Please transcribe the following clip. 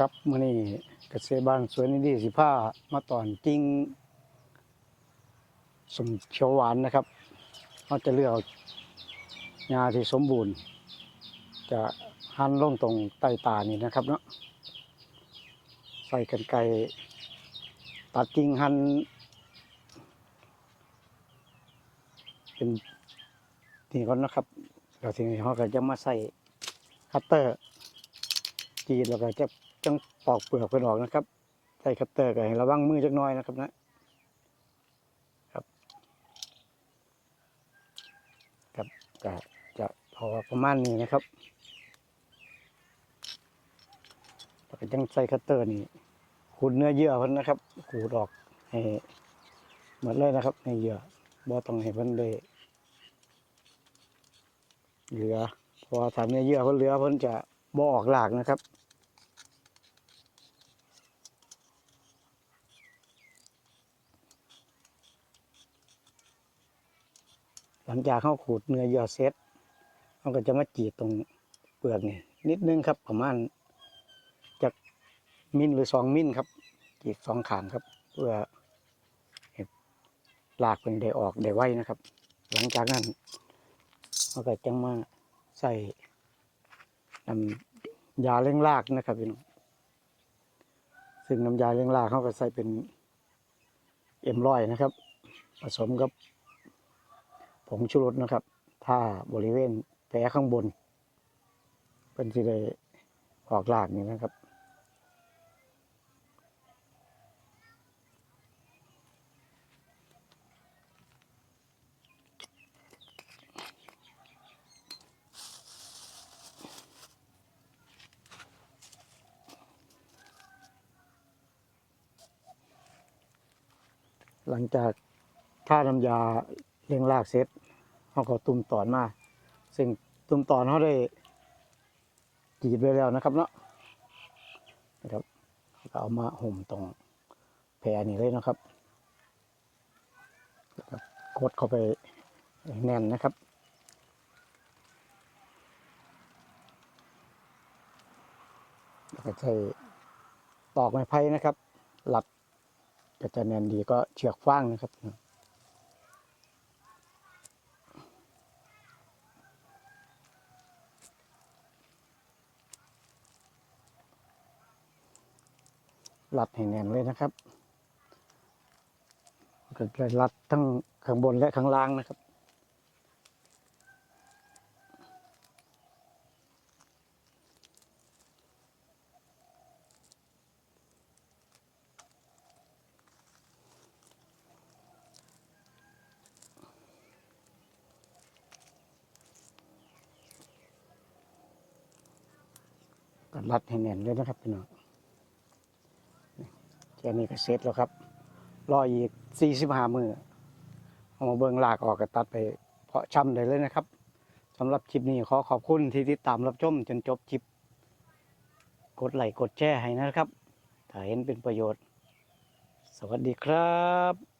ครับมื้อนี้เกษตรบ้านสวนนิดีสิผ้ามาตอนจริงสมเขียวหวานนะครับเราจะเลือกเอาที่สมบูรณ์ จะหั่นลงตรงใต้ตานี่นะครับเนาะใส่กันไกตัดจริงหั่นเป็นนี่ก่อนนะครับแล้วทีนี้เราก็จะมาใส่คัตเตอร์จีดแล้วก็จะ จังปอกเปลือกไปออกนะครับใส่คัตเตอร์ก็ให้ระวังมือจักน้อยนะครับนะครับครับก็จะพอประมาณนี้นะครับแล้วก็จังใส่คัตเตอร์นี่ขูดเนื้อเยื่อเพิ่นนะครับขูดออกให้หมดเลยนะครับในเยื่อบ่ต้องให้เพิ่นได้เหลือพราะว่าถ้าเนื้อเยื่อเพิ่นเหลือเพิ่นจะบ่ออกหลากนะครับ หลังจากเขาขูดเนื้อยอเสร็จเขาก็จะมาจีดตรงเปลือกนี่นิดนึงครับประมาณจากมิลหรือสองมิลครับ จีดสองขางครับ เพื่อเห็ดลากเป็นได้ออกได้ไวนะครับ หลังจากนั้นเขาก็จะมาใส่น้ำยาเร่งรากนะครับพี่น้องซึ่งน้ำยาเร่งรากเขาก็ใส่เป็นเอ็มร้อยนะครับ ผสมกับ ผงชูรสนะครับ ถ้าบริเวณแผลข้างบน เป็นสิได้ออกลากนี่นะครับหลังจากท่าน้ำยา เลี้ยงรากเสร็จเขาก็ตุ่มตอนมา ซึ่งตุ่มตอนเขาได้กรีดไว้แล้วนะครับเนาะนะครับเขาก็เอามาห่มตรงแผลนี่เลยนะครับแล้วก็กดเข้าไปแน่นนะครับแล้วก็ใช้ตอกไม้ไผ่นะครับ หลัดก็จะแน่นดีก็เชือกฟางนะครับ รัดให้แน่นเลยนะครับก็จะรัดทั้งข้างบนและข้างล่างนะครับ ก็รัดให้แน่นเลยนะครับพี่น้อง ค่นี้ก็เสร็จแล้วครับ รออีกสี่สิบห้ามือเอามาเบิ่งลากออกก็ตัดไป เพาะช่ำได้เลยนะครับสำหรับคลิปนี้ขอขอบคุณที่ติดตามรับชมจนจบคลิป กดไลค์กดแชร์ให้นะครับ ถ้าเห็นเป็นประโยชน์ สวัสดีครับ